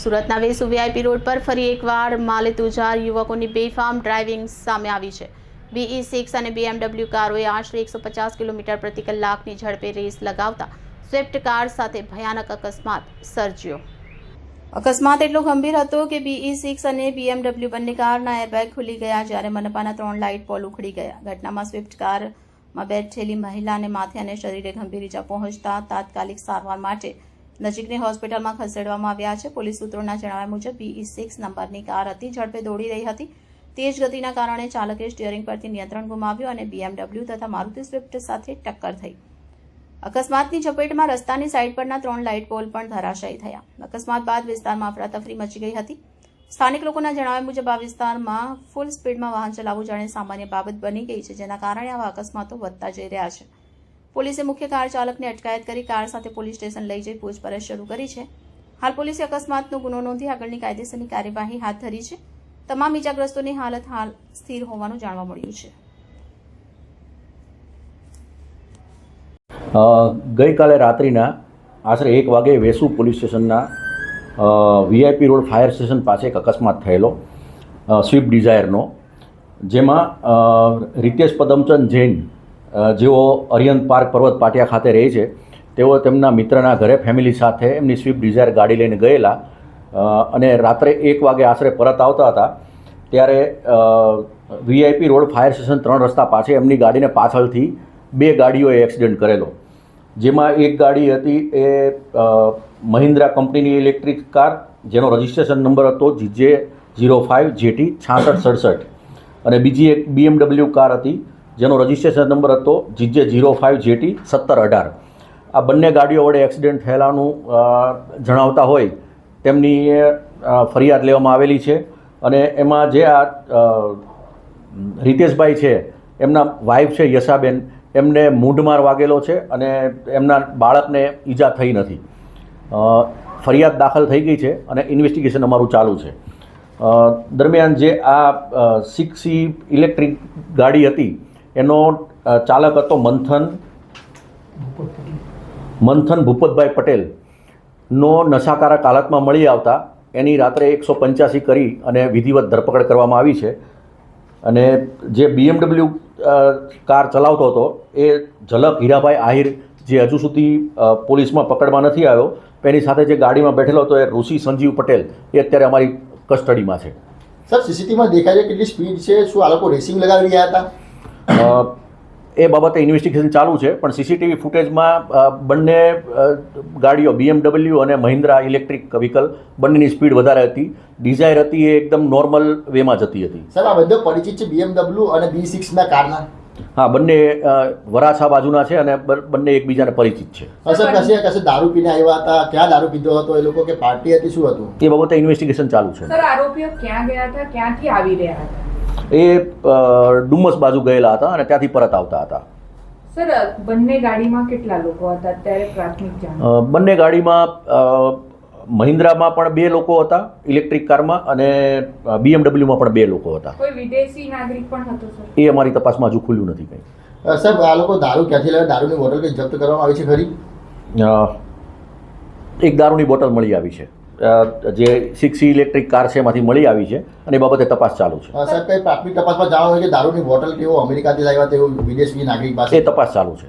સુરતના Vesu VIP road પર ફરી એકવાર માલે તુજાર યુવકોની બેફામ ડ્રાઇવિંગ સામે આવી છે. બીઈ સિક્સ અને બીએમડબલ્યુ કારોએ આશરે એકસો પચાસ કિલોમીટર પ્રતિ કલાકની ઝડપે રેસ લગાવતા સ્વિફ્ટ કાર સાથે ભયાનક અકસ્માત સર્જ્યો. અકસ્માત એટલો ગંભીર હતો કે બીઈ સિક્સ અને બીએમડબલ્યુ બંને કારના એરબેગ ખુલી ગયા જ્યારે મનપાના ત્રણ લાઇટ પોલ ઉખડી ગયા. ઘટનામાં સ્વિફ્ટ કારમાં બેઠેલી મહિલાને માથે અને શરીરે ગંભીર ઇજા પહોંચતા તાત્કાલિક સારવાર માટે નજીકની હોસ્પિટલમાં ખસેડવામાં આવ્યા છે. પોલીસ સૂત્રોના જણાવ્યા મુજબ બીઈ સિક્સ નંબરની કાર અતિ ઝડપે દોડી રહી હતી. તેજ ગતિના કારણે ચાલકે સ્ટિયરિંગ પરથી નિયંત્રણ ગુમાવ્યું અને બીએમડબલ્યુ તથા મારુતિ સ્વિફ્ટ સાથે ટક્કર થઈ. અકસ્માતની ઝપેટમાં રસ્તાની સાઇડ પરના ત્રણ લાઇટ પોલ પણ ધરાશાયી થયા. અકસ્માત બાદ વિસ્તારમાં અફરાતફરી મચી ગઈ હતી. સ્થાનિક લોકોના જણાવ્યા મુજબ આ વિસ્તારમાં ફૂલ સ્પીડમાં વાહન ચલાવવું જાણે સામાન્ય બાબત બની ગઈ છે, જેના કારણે આવા અકસ્માતો વધતા જઈ રહ્યા છે. પોલીસે મુખ્ય કાર ચાલકની અટકાયત કરી કાર સાથે પોલીસ સ્ટેશન લઈ જઈ પૂછપરછ શરૂ કરી છે. હાલ પોલીસે અકસ્માતનો ગુનો નોંધી આગળની કાયદેસરની કાર્યવાહી હાથ ધરી છે. તમામ ઇજાગ્રસ્તોની હાલત હાલ સ્થિર હોવાનું જાણવા મળ્યું છે. ગઈકાલે રાત્રિના આશરે એક વાગે વેસુ પોલીસ સ્ટેશનના વીઆઈપી રોડ ફાયર સ્ટેશન પાસે એક અકસ્માત થયેલો સ્વિફ્ટ ડિઝાયરનો, જેમાં રિતેશ પદમચંદ જૈન જેઓ અરિયંત પાર્ક પર્વત પાટિયા ખાતે રહે છે, તેઓ તેમના મિત્રના ઘરે ફેમિલી સાથે એમની સ્વિફ્ટ ડિઝાયર ગાડી લઈને ગયેલા. અને રાત્રે એક વાગે આશરે પરત આવતા હતા, ત્યારે વીઆઈપી રોડ ફાયર સ્ટેશન ત્રણ રસ્તા પાસે એમની ગાડીને પાછળથી બે ગાડીઓએ એક્સિડન્ટ કરેલો. જેમાં એક ગાડી હતી એ મહિન્દ્રા કંપનીની ઇલેક્ટ્રિક કાર, જેનો રજિસ્ટ્રેશન નંબર હતો જીજે ઝીરો ફાઇવ જેટી છાસઠ સડસઠ. અને બીજી એક બીએમડબલ્યુ કાર હતી જેનો રજિસ્ટ્રેશન નંબર હતો જીજે ઝીરો ફાઇવ જેટી સત્તર અઢાર. આ બંને ગાડીઓ વડે એક્સિડન્ટ થયેલાનું જણાવતા હોય તેમની ફરિયાદ લેવામાં આવેલી છે. અને એમાં જે આ રિતેશભાઈ છે, એમના વાઈફ છે યશાબેન, એમને મૂંઢમાર વાગેલો છે અને એમના બાળકને ઈજા થઈ નથી. ફરિયાદ દાખલ થઈ ગઈ છે અને ઇન્વેસ્ટિગેશન અમારું ચાલુ છે. દરમિયાન જે આ સિક્સી ઇલેક્ટ્રિક ગાડી હતી એનો ચાલક હતો મંથન મંથન ભૂપતભાઈ પટેલનો નશાકારક હાલતમાં મળી આવતા, એની રાત્રે એકસો પંચ્યાસી કરી અને વિધિવત ધરપકડ કરવામાં આવી છે. અને જે બીએમડબલ્યુ કાર ચલાવતો હતો, એ ઝલક હીરાભાઈ આહિર, જે હજુ સુધી પોલીસમાં પકડમાં નથી આવ્યો, એની સાથે જે ગાડીમાં બેઠેલો હતો એ ઋષિ સંજીવ પટેલ, એ અત્યારે અમારી કસ્ટડીમાં છે. સર સીસીટીવીમાં દેખાય છે કેટલી સ્પીડ છે, શું આ લોકો રેસિંગ લગાવી રહ્યા હતા? એ બાબતે ઇન્વેસ્ટિગેશન ચાલુ છે પણ સીસીટીવી ફૂટેજમાં બંને ગાડીઓ બીએમડબલ્યુ અને મહિન્દ્રા ઇલેક્ટ્રિક વ્હીકલ બંનેની સ્પીડ વધારે હતી. ડિઝાયર હતી એ એકદમ નોર્મલ વેમાં જતી હતી. સર આ બધા પરિચિત છે બીએમડબલ્યુ અને બી સિક્સના કારના? હા બંને વરાછા બાજુના છે અને બંને એકબીજાને પરિચિત છે. હા, સર કશે કશે દારૂ પીને આવ્યા હતા? ક્યાં દારૂ પીધો હતો? એ લોકો કે પાર્ટી હતી શું હતું? એ બાબતે ઇન્વેસ્ટિગેશન ચાલુ છે. સર આરોપીઓ ક્યાં ગયા હતા? ક્યાંથી આવી રહ્યા હતા? એ ડુમસ બાજુ ગયેલા હતા અને ત્યાંથી પરત આવતા હતા. સર બંને ગાડીમાં કેટલા લોકો હતા? અત્યારે પ્રાથમિક જાણ. બંને ગાડીમાં મહિન્દ્રામાં પણ બે લોકો હતા ઇલેક્ટ્રિક કારમાં અને બીએમડબલ્યુમાં પણ બે લોકો હતા. કોઈ વિદેશી નાગરિક પણ હતો સર? એ અમારી તપાસમાં હજુ ખુલ્યું નથી કંઈ. સર આ લોકો દારૂ ક્યાંથી લાવે? દારૂની બોટલ કંઈ જપ્ત કરવામાં આવી છે ખરી? એક દારૂની બોટલ મળી આવી છે. જે સિક્સ ઇલેક્ટ્રિક કાર છે એમાંથી મળી આવી છે અને એ બાબતે તપાસ ચાલુ છે. સાહેબ કઈ પ્રાથમિક તપાસમાં જાણવા હોય કે દારૂની બોટલ કેવો અમેરિકાથી લાવ્યા તેવું વિદેશી નાગરિક પાસે? એ તપાસ ચાલુ છે.